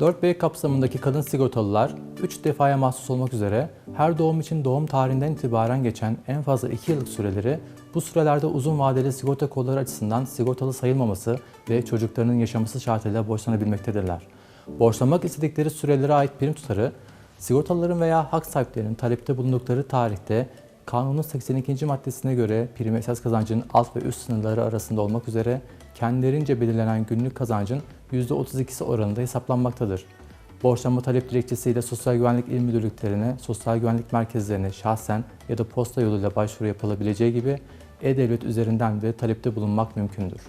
4B kapsamındaki kadın sigortalılar 3 defaya mahsus olmak üzere her doğum için doğum tarihinden itibaren geçen en fazla 2 yıllık süreleri bu sürelerde uzun vadeli sigorta kolları açısından sigortalı sayılmaması ve çocuklarının yaşaması şartıyla borçlanabilmektedirler. Borçlanmak istedikleri sürelere ait prim tutarı, sigortalıların veya hak sahiplerinin talepte bulundukları tarihte Kanunun 82. maddesine göre prim esas kazancın alt ve üst sınırları arasında olmak üzere kendilerince belirlenen günlük kazancın %32'si oranında hesaplanmaktadır. Borçlanma talep dilekçesiyle Sosyal Güvenlik İl Müdürlüklerine, Sosyal Güvenlik Merkezlerine şahsen ya da posta yoluyla başvuru yapılabileceği gibi e-Devlet üzerinden de talepte bulunmak mümkündür.